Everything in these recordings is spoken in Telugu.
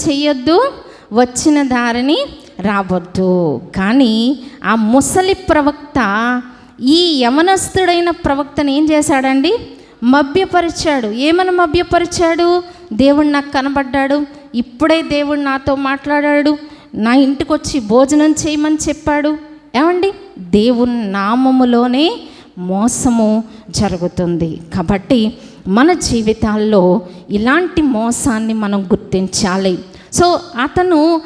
చెయ్యొద్దు వచ్చిన దారిని రావద్దు. కానీ ఆ ముసలి ప్రవక్త ఈ యమనస్తుడైన ప్రవక్తను ఏం చేశాడండి? మభ్యపరిచాడు. ఏమని మభ్యపరిచాడు? దేవుడు నాకు కనబడ్డాడు. ఇప్పుడే దేవుడు నాతో మాట్లాడాడు. నా ఇంటికి వచ్చి భోజనం చేయమని చెప్పాడు. ఏమండి? దేవుని నామములోనే మోసము జరుగుతుంది. కాబట్టి మన జీవితాల్లో ఇలాంటి మోసాన్ని మనం గుర్తించాలి. సో అతను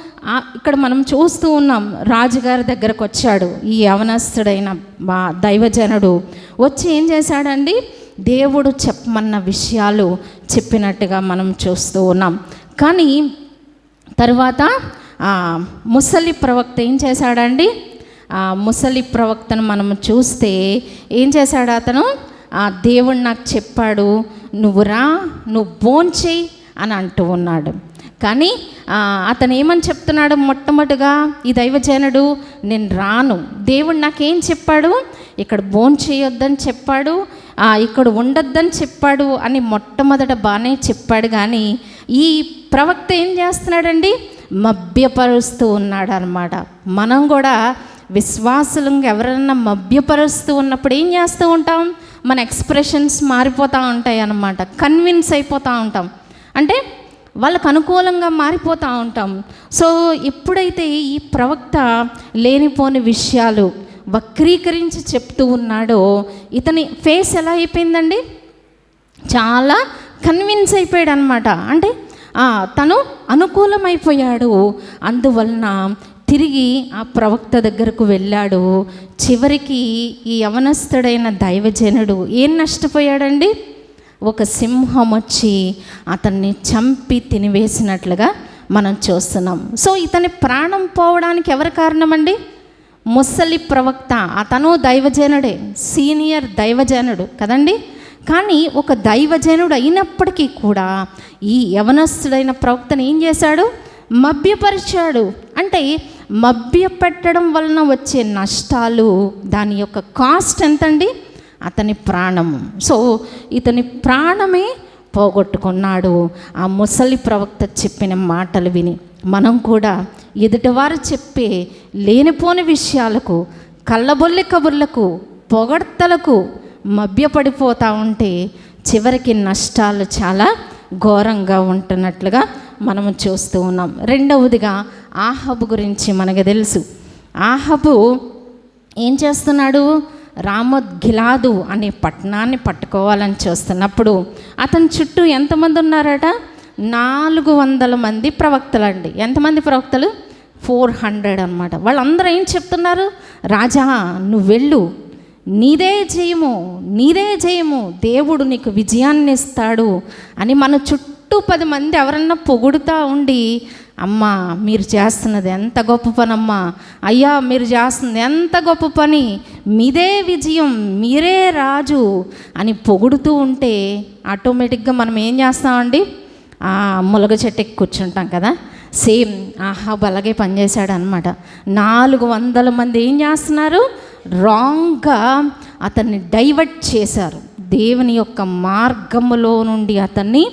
ఇక్కడ మనం చూస్తూ ఉన్నాం రాజుగారి దగ్గరకు వచ్చాడు. ఈ యవనస్తుడైన మా దైవజనుడు వచ్చి ఏం చేశాడండి? దేవుడు చెప్పమన్న విషయాలు చెప్పినట్టుగా మనం చూస్తూ ఉన్నాం. కానీ తర్వాత ముసలి ప్రవక్త ఏం చేశాడండి? ముసలి ప్రవక్తను మనం చూస్తే ఏం చేశాడు అతను? ఆ దేవుడు నాకు చెప్పాడు నువ్వు రా నువ్వు భోంచేయి అని అంటూ ఉన్నాడు. కానీ అతను ఏమని చెప్తున్నాడు మొట్టమొదటిగా ఈ దైవజనుడు నేను రాను. దేవుడు నాకేం చెప్పాడు? ఇక్కడ భోన్ చేయొద్దని చెప్పాడు ఇక్కడ ఉండొద్దని చెప్పాడు అని మొట్టమొదట బాగానే చెప్పాడు. కానీ ఈ ప్రవక్త ఏం చేస్తున్నాడండి? మభ్యపరుస్తూ ఉన్నాడు అనమాట మనం కూడా విశ్వాసులంగా ఎవరైనా మభ్యపరుస్తూ ఉన్నప్పుడు ఏం చేస్తూ ఉంటాం? మన ఎక్స్ప్రెషన్స్ మారిపోతూ ఉంటాయి అన్నమాట. కన్విన్స్ అయిపోతూ ఉంటాం. అంటే వాళ్ళకు అనుకూలంగా మారిపోతూ ఉంటాం. సో ఎప్పుడైతే ఈ ప్రవక్త లేనిపోని విషయాలు వక్రీకరించి చెప్తూ ఉన్నాడో ఇతని ఫేస్ ఎలా అయిపోయిందండి? చాలా కన్విన్స్ అయిపోయాడు అనమాట అంటే తను అనుకూలమైపోయాడు. అందువలన తిరిగి ఆ ప్రవక్త దగ్గరకు వెళ్ళాడు. చివరికి ఈ యవనస్థుడైన దైవజనుడు ఏం నష్టపోయాడండి? ఒక సింహం వచ్చి అతన్ని చంపి తినివేసినట్లుగా మనం చూస్తున్నాం. సో ఇతని ప్రాణం పోవడానికి ఎవరు కారణమండి? ముసలి ప్రవక్త అతను దైవజనుడే సీనియర్ దైవజనుడు కదండి? కానీ ఒక దైవజనుడు అయినప్పటికీ కూడా ఈ యవనస్తుడైన ప్రవక్తను ఏం చేశాడు? మభ్యపరిచాడు. అంటే మభ్యపెట్టడం వలన వచ్చే నష్టాలు దాని యొక్క కాస్ట్ ఎంతండి? అతని ప్రాణము సో ఇతని ప్రాణమే పోగొట్టుకున్నాడు. ఆ ముసలి ప్రవక్త చెప్పిన మాటలు విని మనం కూడా ఎదుటివారు చెప్పే లేనిపోని విషయాలకు కళ్ళబొల్లి కబుర్లకు పొగడ్తలకు మభ్యపడిపోతూ ఉంటే చివరికి నష్టాలు చాలా ఘోరంగా ఉంటున్నట్లుగా మనము చూస్తూ ఉన్నాం. రెండవదిగా ఆహబు గురించి మనకు తెలుసు. ఆహబు ఏం చేస్తున్నాడు? రామోద్గిలాదు అనే పట్టణాన్ని పట్టుకోవాలని చూస్తున్నప్పుడు అతని చుట్టూ ఎంతమంది ఉన్నారట? నాలుగు వందల మంది ప్రవక్తలండి. ఎంతమంది ప్రవక్తలు? ఫోర్ హండ్రెడ్ అనమాట వాళ్ళందరూ ఏం చెప్తున్నారు? రాజా నువ్వు వెళ్ళు నీదే జయము నీదే జయము దేవుడు నీకు విజయాన్ని ఇస్తాడు అని మన చుట్టూ పది మంది ఎవరన్నా పొగుడుతూ ఉండి అమ్మా మీరు చేస్తున్నది ఎంత గొప్ప పని అమ్మా అయ్యా మీరు చేస్తుంది ఎంత గొప్ప పని మీదే విజయం మీరే రాజు అని పొగుడుతూ ఉంటే ఆటోమేటిక్గా మనం ఏం చేస్తామండి? ఆ ములగ చెట్టు ఎక్కి కూర్చుంటాం కదా? సేమ్ ఆహా బలగే పనిచేశాడు అనమాట నాలుగు వందల మంది ఏం చేస్తున్నారు? రాంగ్గా అతన్ని డైవర్ట్ చేశారు. దేవుని యొక్క మార్గములో నుండి అతన్ని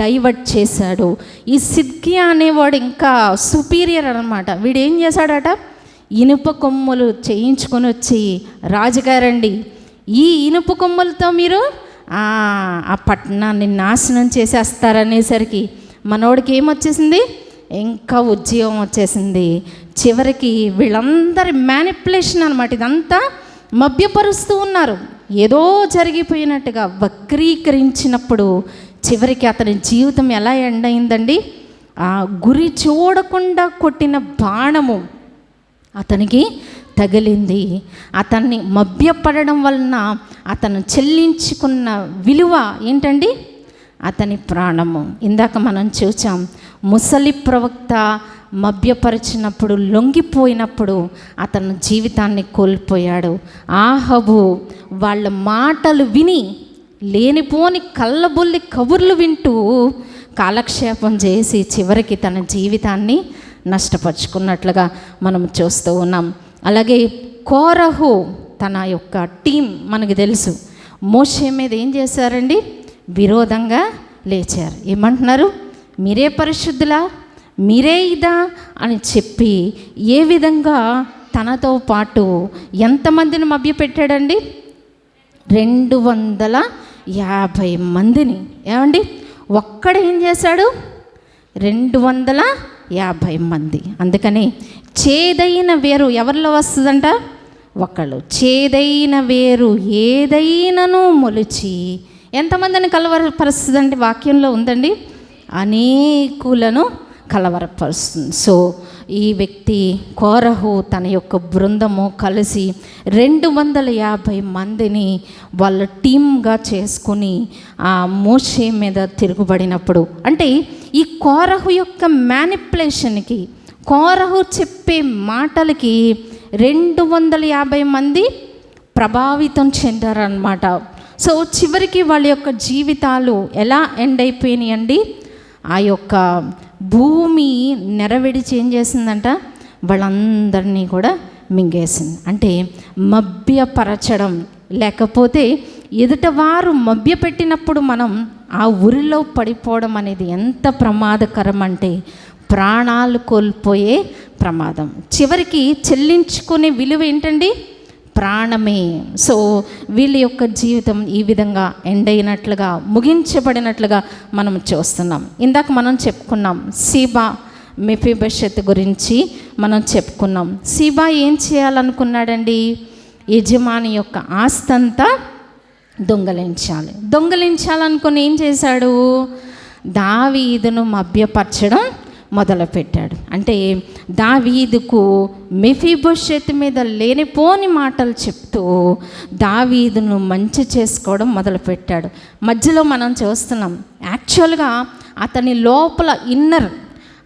డైవర్ట్ చేశాడు. ఈ సిద్కియా అనేవాడు ఇంకా సుపీరియర్ అనమాట వీడు ఏం చేశాడట? ఇనుప కొమ్ములు చేయించుకొని వచ్చి రాజుగారండి ఈ ఇనుప కొమ్ములతో మీరు ఆ ఆ పట్టణాన్ని నాశనం చేసేస్తారనేసరికి మనోడికి ఏమొచ్చేసింది? ఇంకా ఉద్యోగం వచ్చేసింది. చివరికి వీళ్ళందరి మ్యానిపులేషన్ అనమాట ఇదంతా మభ్యపరుస్తూ ఉన్నారు. ఏదో జరిగిపోయినట్టుగా వక్రీకరించినప్పుడు చివరికి అతని జీవితం ఎలా ఎండ్ అయిందండి? ఆ గురి చూడకుండా కొట్టిన బాణము అతనికి తగిలింది. అతన్ని మభ్యపడడం వలన అతను చెల్లించుకున్న విలువ ఏంటండి? అతని ప్రాణము. ఇందాక మనం చూచాం ముసలి ప్రవక్త మభ్యపరిచినప్పుడు లొంగిపోయినప్పుడు అతను జీవితాన్ని కోల్పోయాడు. ఆహబు వాళ్ళ మాటలు విని లేనిపోని కళ్ళబొల్లి కబుర్లు వింటూ కాలక్షేపం చేసి చివరికి తన జీవితాన్ని నష్టపరుచుకున్నట్లుగా మనం చూస్తూ ఉన్నాం. అలాగే కోరహు తన యొక్క టీం మనకు తెలుసు. మోషే మీద ఏం చేశారండి? విరోధంగా లేచారు. ఏమంటున్నారు? మీరే పరిశుద్ధులా? మీరే ఇదా? అని చెప్పి ఏ విధంగా తనతో పాటు ఎంతమందిని మభ్యపెట్టాడండి? రెండు వందల యాభై మందిని. ఏమండి? ఒక్కడ ఏం చేశాడు? రెండు వందల యాభై మంది. అందుకని చేదైన వేరు ఎవరిలో వస్తుందంట? ఒకళ్ళు. చేదైన వేరు ఏదైనను మొలిచి ఎంతమందిని కలవరపరుస్తుందండి వాక్యంలో ఉందండి? అనేకులను కలవరపరుస్తుంది. సో ఈ వ్యక్తి కోరహు తన యొక్క బృందము కలిసి రెండు వందల యాభై మందిని వాళ్ళ టీమ్గా చేసుకుని ఆ మోషే మీద తిరుగుబడినప్పుడు అంటే ఈ కోరహు యొక్క మ్యానిపులేషన్కి కోరహు చెప్పే మాటలకి రెండు వందల యాభై మంది ప్రభావితం చెందారనమాట సో చివరికి వాళ్ళ యొక్క జీవితాలు ఎలా ఎండ్ అయిపోయినాయండి? ఆ యొక్క భూమి నెరవేడిచి ఏం చేసిందంట వాళ్ళందరినీ కూడా మింగేసింది. అంటే మభ్యపరచడం లేకపోతే ఎదుటవారు మభ్యపెట్టినప్పుడు మనం ఆ ఉరిలో పడిపోవడం అనేది ఎంత ప్రమాదకరం అంటే ప్రాణాలు కోల్పోయే ప్రమాదం. చివరికి చెల్లించుకునే విలువ ఏంటండి? ప్రాణమే. సో వీళ్ళ యొక్క జీవితం ఈ విధంగా ఎండ్ అయినట్లుగా ముగించబడినట్లుగా మనం చూస్తున్నాం. ఇందాక మనం చెప్పుకున్నాం సీబా మెఫీబషత్ గురించి మనం చెప్పుకున్నాం. సీబా ఏం చేయాలనుకున్నాడండి? యజమాని యొక్క ఆస్తంతా దొంగలించాలి. దొంగలించాలనుకుని ఏం చేశాడు? దావీదును మభ్యపరచడం మొదలుపెట్టాడు. అంటే దావీదుకు మెఫీబోషెత్ మీద లేనిపోని మాటలు చెప్తూ దావీదును మంచి చేసుకోవడం మొదలుపెట్టాడు. మధ్యలో మనం చూస్తున్నాం యాక్చువల్గా అతని లోపల ఇన్నర్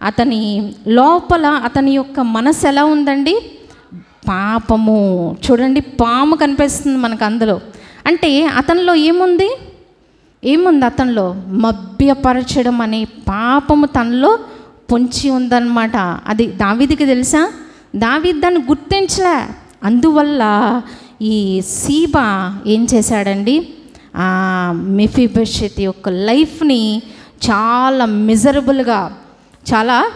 అతని లోపల అతని యొక్క మనసు ఎలా ఉందండి? పాపము. చూడండి పాము కనిపిస్తుంది మనకు అందులో. అంటే అతనిలో ఏముంది? ఏముంది అతనిలో? మభ్యపరచడం అనే పాపము తనలో పొంచి ఉందన్నమాట. అది దావీదికి తెలుసా? దావీద్ దాన్ని గుర్తించలే. అందువల్ల ఈ సీబా ఏం చేశాడండి? ఆ మెఫీబషెత్ యొక్క లైఫ్ని చాలా మిజరబుల్గా చాలా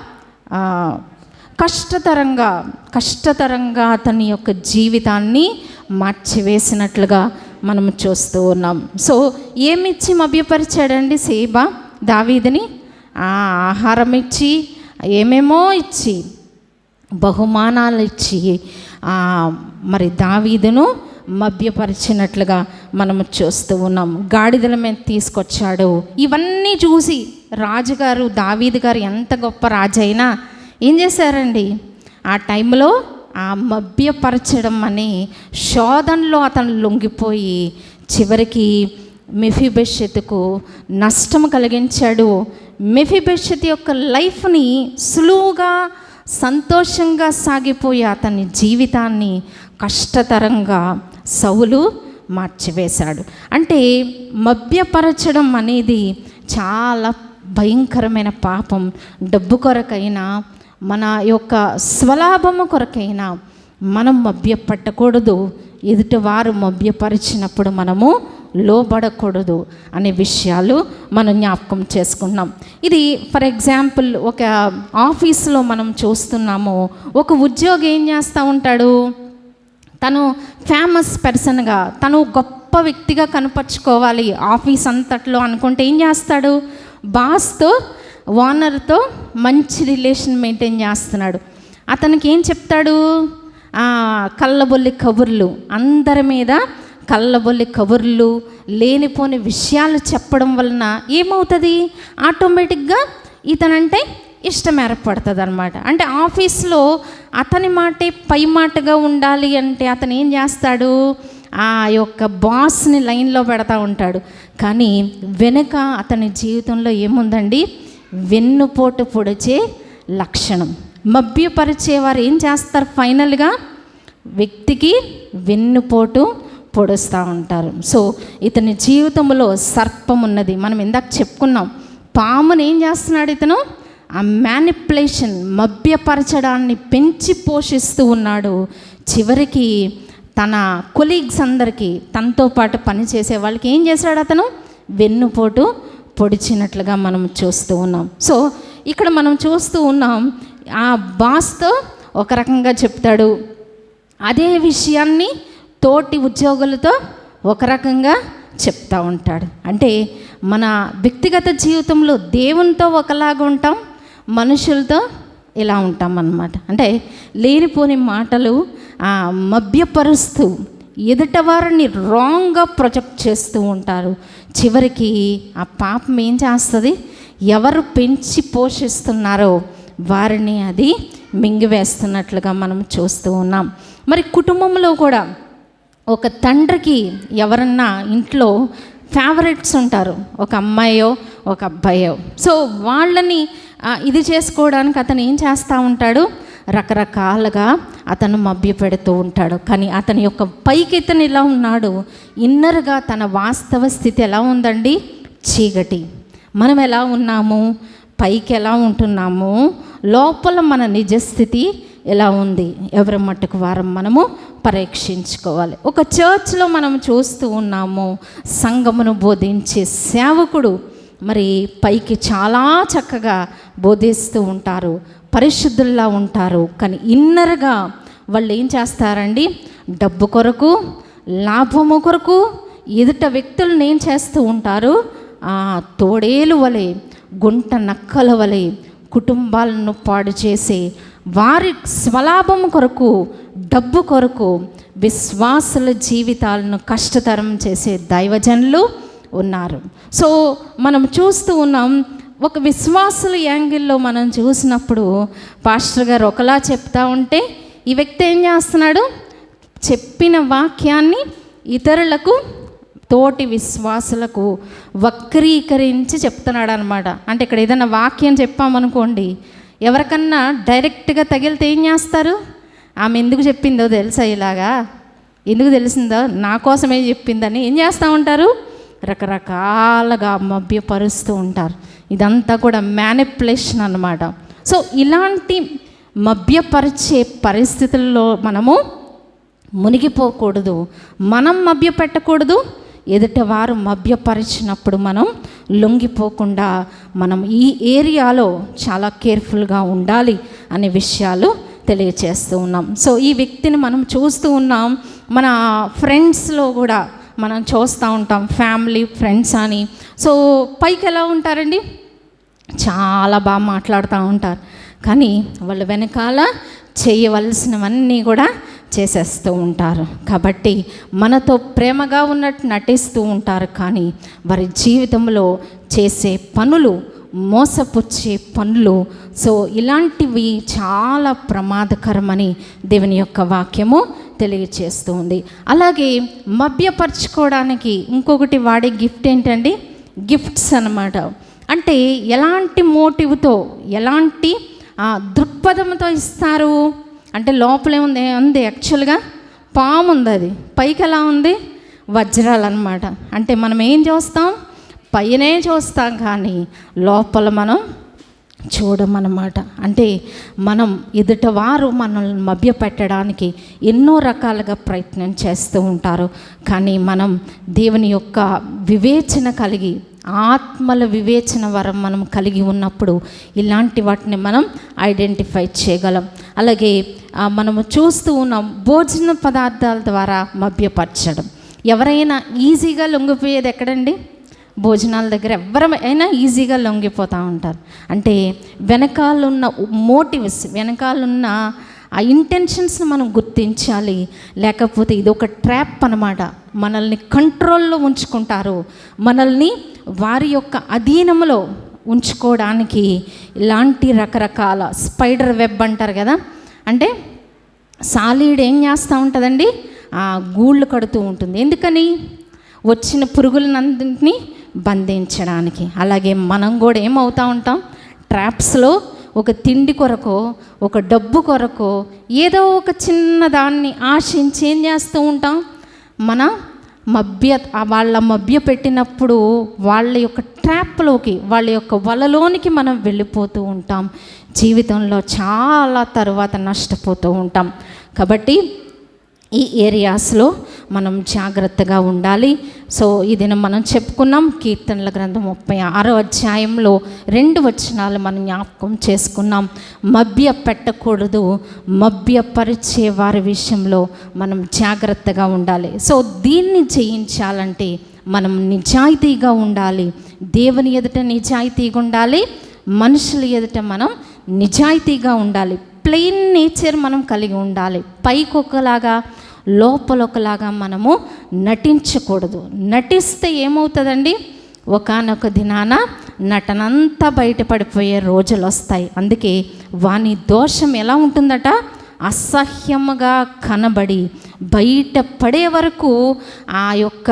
కష్టతరంగా కష్టతరంగా అతని యొక్క జీవితాన్ని మార్చివేసినట్లుగా మనం చూస్తూ ఉన్నాం. సో ఏమిచ్చి మభ్యపరిచాడండి సేబా? దావీదిని ఆహారం ఇచ్చి ఏమేమో ఇచ్చి బహుమానాలు ఇచ్చి ఆ, మరి దావీదును మభ్యపరిచినట్లుగా మనము చూస్తూ ఉన్నాం. గాడిదల మీద తీసుకొచ్చాడు. ఇవన్నీ చూసి రాజుగారు దావీదు గారు ఎంత గొప్ప రాజైనా ఏం చేశారండి? ఆ టైంలో ఆ మభ్యపరచడం అని శోధనలో అతను లొంగిపోయి చివరికి మెఫిబెషెత్కు నష్టం కలిగించాడు. మెఫిబెషత్ యొక్క లైఫ్ని సులువుగా సంతోషంగా సాగిపోయే అతని జీవితాన్ని కష్టతరంగా సౌలు మార్చివేశాడు. అంటే మభ్యపరచడం అనేది చాలా భయంకరమైన పాపం. డబ్బు కొరకైనా మన యొక్క స్వలాభము కొరకైనా మనం మభ్యపట్టకూడదు. ఎదుటివారు మభ్యపరిచినప్పుడు మనము లోబడకూడదు అనే విషయాలు మనం జ్ఞాపకం చేసుకున్నాం ఇది ఫర్ ఎగ్జాంపుల్ ఒక ఆఫీస్లో మనం చూస్తున్నాము ఒక ఉద్యోగి ఏం చేస్తూ ఉంటాడు? తను ఫేమస్ పర్సన్గా తను గొప్ప వ్యక్తిగా కనపరుచుకోవాలి. ఆఫీస్ అంతట్లో అనుకుంటే ఏం చేస్తాడు? బాస్తో ఓనర్తో మంచి రిలేషన్ మెయింటైన్ చేస్తున్నాడు. అతనికి ఏం చెప్తాడు? కళ్ళబొల్లి కబుర్లు అందరి మీద కళ్ళబొల్లి కబుర్లు లేనిపోని విషయాలు చెప్పడం వలన ఏమవుతుంది? ఆటోమేటిక్గా ఇతనంటే ఇష్టం ఏర్పడుతుంది అనమాట అంటే ఆఫీస్లో అతని మాటే పై మాటగా ఉండాలి అంటే అతను ఏం చేస్తాడు? ఆ యొక్క బాస్ని లైన్లో పెడతా ఉంటాడు. కానీ వెనుక అతని జీవితంలో ఏముందండి? వెన్నుపోటు పొడిచే లక్షణం. మభ్యపరిచేవారు ఏం చేస్తారు ఫైనల్గా? వ్యక్తికి వెన్నుపోటు పొడుస్తూ ఉంటారు. సో ఇతని జీవితంలో సర్పం ఉన్నది. మనం ఇందాక చెప్పుకున్నాం. పామును ఏం చేస్తున్నాడు ఇతను? ఆ మ్యానిపులేషన్ మభ్యపరచడాన్ని పెంచి పోషిస్తూ ఉన్నాడు. చివరికి తన కొలీగ్స్ అందరికీ తనతో పాటు పనిచేసే వాళ్ళకి ఏం చేశాడు అతను? వెన్నుపోటు పొడిచినట్లుగా మనం చూస్తూ ఉన్నాం. సో ఇక్కడ మనం చూస్తూ ఉన్నాం ఆ బాస్తో ఒక రకంగా చెప్తాడు. అదే విషయాన్ని తోటి ఉద్యోగులతో ఒక రకంగా చెప్తా ఉంటాడు. అంటే మన వ్యక్తిగత జీవితంలో దేవునితో ఒకలాగా ఉంటాం మనుషులతో ఇలా ఉంటాం అన్నమాట అంటే లేనిపోని మాటలు ఆ, మభ్యపరుస్తూ ఎదుట వారిని రాంగ్గా ప్రొజెక్ట్ చేస్తూ ఉంటారు. చివరికి ఆ పాపం ఏం చేస్తుంది? ఎవరు పెంచి పోషిస్తున్నారో వారిని అది మింగివేస్తున్నట్లుగా మనం చూస్తూ ఉన్నాం. మరి కుటుంబంలో కూడా ఒక తండ్రికి ఎవరన్నా ఇంట్లో ఫేవరెట్స్ ఉంటారు. ఒక అమ్మాయో ఒక అబ్బాయో. సో వాళ్ళని ఇది చేసుకోవడానికి అతను ఏం చేస్తూ ఉంటాడు? రకరకాలుగా అతను మభ్య పెడుతూ ఉంటాడు. కానీ అతని యొక్క పైకి ఇతను ఇలా ఉన్నాడు. ఇన్నర్గా తన వాస్తవ స్థితి ఎలా ఉందండి? చీకటి. మనం ఎలా ఉన్నాము? పైకి ఎలా ఉంటున్నాము? లోపల మన నిజస్థితి ఎలా ఉంది? ఎవరి మట్టుకు వారం మనము పరీక్షించుకోవాలి. ఒక చర్చ్లో మనం చూస్తూ ఉన్నాము సంఘమును బోధించే సేవకుడు మరి పైకి చాలా చక్కగా బోధిస్తూ ఉంటారు పరిశుద్ధుల్లా ఉంటారు. కానీ ఇన్నర్గా వాళ్ళు ఏం చేస్తారండి? డబ్బు కొరకు లాభము కొరకు ఎదుట వ్యక్తులను ఏం చేస్తూ ఉంటారు? ఆ తోడేలు వలె గుంట నక్కల వలె కుటుంబాలను పాడు చేసే వారి స్వలాభం కొరకు డబ్బు కొరకు విశ్వాసుల జీవితాలను కష్టతరం చేసే దైవజనులు ఉన్నారు. సో మనం చూస్తూ ఉన్నాం ఒక విశ్వాసుల యాంగిల్లో మనం చూసినప్పుడు పాస్టర్ గారు ఒకలా చెప్తా ఉంటే ఈ వ్యక్తి ఏం చేస్తున్నాడు? చెప్పిన వాక్యాన్ని ఇతరులకు తోటి విశ్వాసులకు వక్రీకరించి చెప్తున్నాడు అనమాట అంటే ఇక్కడ ఏదైనా వాక్యం చెప్పామనుకోండి ఎవరికన్నా డైరెక్ట్గా తగిలితే ఏం చేస్తారు? ఆమె ఎందుకు చెప్పిందో తెలుసా ఇలాగా? ఎందుకు తెలిసిందో నా కోసమే చెప్పిందని ఏం చేస్తూ ఉంటారు? రకరకాలుగా మభ్యపరుస్తూ ఉంటారు. ఇదంతా కూడా మ్యానిపులేషన్ అన్నమాట. సో ఇలాంటి మభ్యపరిచే పరిస్థితుల్లో మనము మునిగిపోకూడదు. మనం మభ్య పెట్టకూడదు ఎదుటివారు మభ్యపరిచినప్పుడు మనం లొంగిపోకుండా మనం ఈ ఏరియాలో చాలా కేర్ఫుల్గా ఉండాలి అనే విషయాలు తెలియచేస్తూ ఉన్నాం. సో ఈ వ్యక్తిని మనం చూస్తూ ఉన్నాం. మన ఫ్రెండ్స్లో కూడా మనం చూస్తూ ఉంటాం. ఫ్యామిలీ ఫ్రెండ్స్ అని. సో పైకి ఎలా ఉంటారండి? చాలా బాగా మాట్లాడుతూ ఉంటారు. కానీ వాళ్ళ వెనకాల చేయవలసినవన్నీ కూడా చేసేస్తూ ఉంటారు. కాబట్టి మనతో ప్రేమగా ఉన్నట్టు నటిస్తూ ఉంటారు. కానీ వారి జీవితంలో చేసే పనులు మోసపుచ్చే పనులు సో ఇలాంటివి చాలా ప్రమాదకరమని దేవుని యొక్క వాక్యము తెలియచేస్తూ ఉంది. అలాగే మభ్యపరచుకోవడానికి ఇంకొకటి వాడే గిఫ్ట్ ఏంటండి? గిఫ్ట్స్ అన్నమాట. అంటే ఎలాంటి మోటివ్తో ఎలాంటి దృక్పథంతో ఇస్తారు? అంటే లోపలేముంది ఉంది యాక్చువల్గా పాము ఉంది అది. పైకి ఎలా ఉంది? వజ్రాలు అనమాట అంటే మనం ఏం చూస్తాం? పైనే చూస్తాం కానీ లోపల మనం చూడమన్నమాట. అంటే మనం ఎదుటవారు మనల్ని మభ్యపెట్టడానికి ఎన్నో రకాలుగా ప్రయత్నం చేస్తూ ఉంటారు. కానీ మనం దేవుని యొక్క వివేచన కలిగి ఆత్మల వివేచన వరం మనం కలిగి ఉన్నప్పుడు ఇలాంటి వాటిని మనం ఐడెంటిఫై చేయగలం. అలాగే మనము చూస్తూ ఉన్నాం భోజన పదార్థాల ద్వారా మభ్యపరచడం. ఎవరైనా ఈజీగా లొంగిపోయేది ఎక్కడండి? భోజనాల దగ్గర ఎవరైనా ఈజీగా లొంగిపోతూ ఉంటారు. అంటే వెనకాలన్న మోటివ్స్ వెనకాలన్న ఆ ఇంటెన్షన్స్ని మనం గుర్తించాలి. లేకపోతే ఇది ఒక ట్రాప్ అనమాట మనల్ని కంట్రోల్లో ఉంచుకుంటారు. మనల్ని వారి యొక్క అధీనంలో ఉంచుకోవడానికి ఇలాంటి రకరకాల స్పైడర్ వెబ్ అంటారు కదా. అంటే సాలీడ్ ఏం చేస్తూ ఉంటుందండి? ఆ గూళ్ళు కడుతూ ఉంటుంది. ఎందుకని? వచ్చిన పురుగులనందుని బంధించడానికి. అలాగే మనం కూడా ఏమవుతూ ఉంటాం? ట్రాప్స్లో ఒక తిండి కొరకో ఒక డబ్బు కొరకో ఏదో ఒక చిన్న దాన్ని ఆశించి ఏం చేస్తూ ఉంటాం? మన మభ్య వాళ్ళ మభ్య పెట్టినప్పుడు వాళ్ళ యొక్క ట్రాప్లోకి వాళ్ళ యొక్క వలలోనికి మనం వెళ్ళిపోతూ ఉంటాం. జీవితంలో చాలా తరువాత నష్టపోతూ ఉంటాం. కాబట్టి ఈ ఏరియాస్లో మనం జాగ్రత్తగా ఉండాలి. సో ఇది మనం చెప్పుకున్నాం కీర్తనల గ్రంథం ముప్పై ఆరో అధ్యాయంలో రెండు వచనాలు మనం జ్ఞాపకం చేసుకున్నాం. మభ్య పెట్టకూడదు మభ్యపరిచే వారి విషయంలో మనం జాగ్రత్తగా ఉండాలి. సో దీన్ని జయించాలంటే మనం నిజాయితీగా ఉండాలి. దేవుని ఎదుట నిజాయితీగా ఉండాలి. మనుషుల ఎదుట మనం నిజాయితీగా ఉండాలి. ప్లెయిన్ నేచర్ మనం కలిగి ఉండాలి. పైకి ఒకలాగా లోపల ఒకలాగా మనము నటించకూడదు. నటిస్తే ఏమవుతుందండి? ఒకానొక దినాన నటనంతా బయటపడిపోయే రోజులు వస్తాయి అందుకే వాని దోషం ఎలా ఉంటుందట? అసహ్యముగా కనబడి బయట పడే వరకు ఆ యొక్క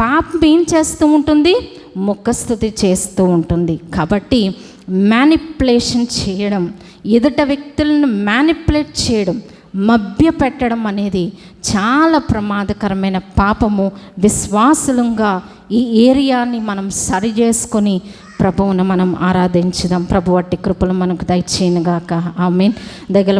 పాపం ఏం చేస్తూ ఉంటుంది? ముఖస్థుతి చేస్తూ ఉంటుంది. కాబట్టి మ్యానిపులేషన్ చేయడం ఎదుట వ్యక్తులను మ్యానిపులేట్ చేయడం మభ్య పెట్టడం అనేది చాలా ప్రమాదకరమైన పాపము. విశ్వాసులంగా ఈ ఏరియాని మనం సరి చేసుకొని ప్రభువును మనం ఆరాధించుదాం. ప్రభు అట్టి కృపలు మనకు దయచేయనుగాక. మీన్ దగ్గర